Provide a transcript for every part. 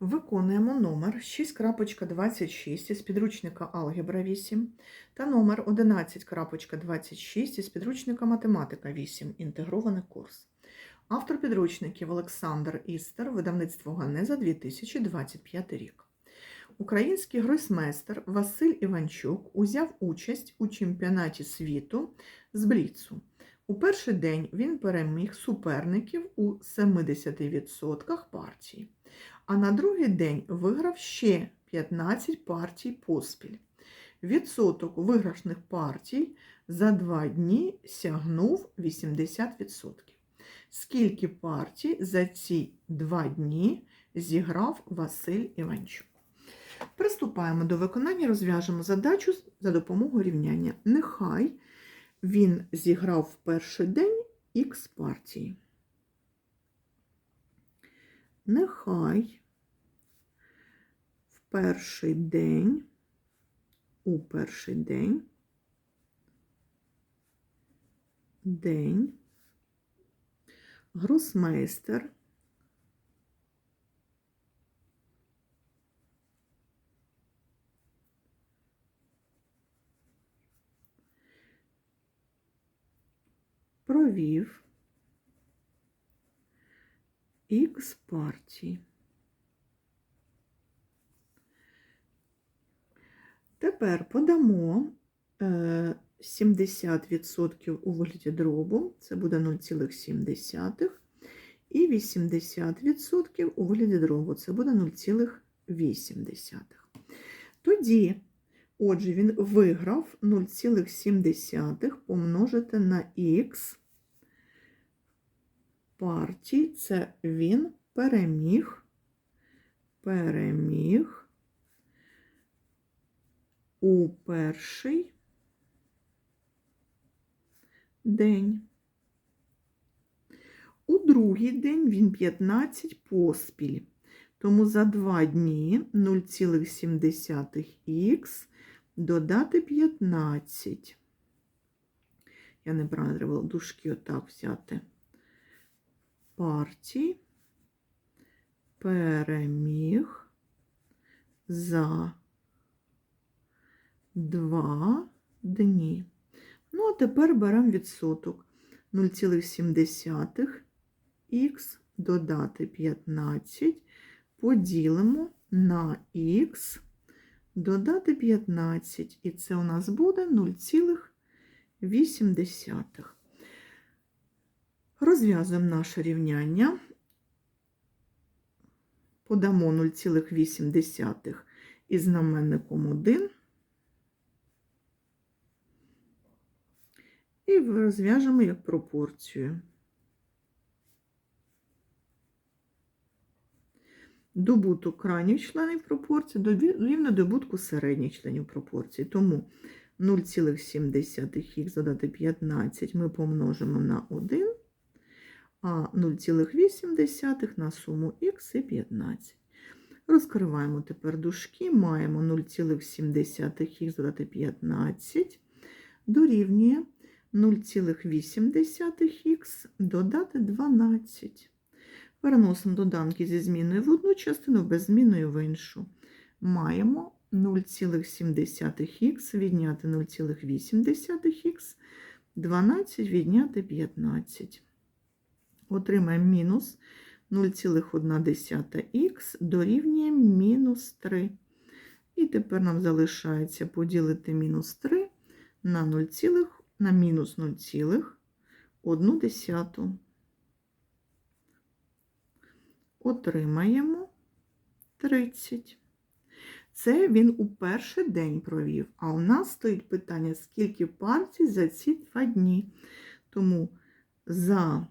Виконуємо номер 6.26 із підручника Алгебра 8 та номер 11.26 із підручника Математика 8. Інтегрований курс. Автор підручників Олександр Істер, видавництво Ганеза 2025 рік. Український гросмейстер Василь Іванчук узяв участь у чемпіонаті світу з Бліцу. У перший день він переміг суперників у 70% партій а на другий день виграв ще 15 партій поспіль. Відсоток виграшних партій за два дні сягнув 80%. Скільки партій за ці два дні зіграв Василь Іванчук? Приступаємо до виконання, розв'яжемо задачу за допомогою рівняння. Нехай він зіграв в перший день х партії. Нехай. В перший день, у перший день, день, гросмейстер. Провів Х партій. Тепер подамо е, 70% у вигляді дробу, це буде 0,7, і 80% у вигляді дробу, це буде 0,8. Тоді, отже, він виграв 0,7 помножити на х партій, це він переміг, переміг у перший день. У другий день він 15 поспіль. Тому за два дні 0,7х додати 15. Я неправильно треба було дужки отак взяти. Партій переміг за два дні. Ну, а тепер беремо відсоток 0,7х додати 15, поділимо на х, додати 15, і це у нас буде 0,8. Розв'язуємо наше рівняння. Подамо 0,8 із знаменником 1. І розв'яжемо як пропорцію. Добуток крайніх членів пропорції рівно добутку середніх членів пропорції. Тому 0,7х додати 15 ми помножимо на 1, а 0,8 на суму х і 15. Розкриваємо тепер дужки, маємо 0,7х додати 15, дорівнює 0,8х додати 12. Переносимо доданки зі зміною в одну частину, без зміною в іншу. Маємо 0,7х відняти 0,8х, 12 відняти 15. Отримаємо мінус 0,1х дорівнює мінус 3. І тепер нам залишається поділити мінус 3 на 0, на мінус 0,1. Отримаємо 30. Це він у перший день провів. А у нас стоїть питання, скільки партій за ці два дні. Тому за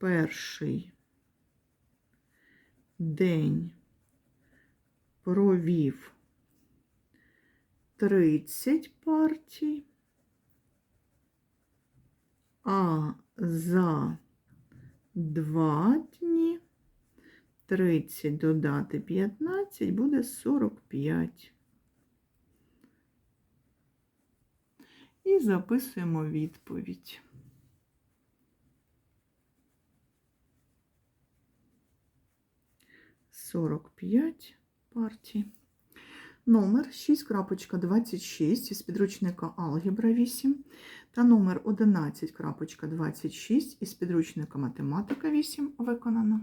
перший день провів 30 партій, а за два дні 30 додати 15 буде 45. І записуємо відповідь. 45 партій. Номер 6.26 із підручника Алгебра 8 та номер 11.26 із підручника Математика 8 виконано.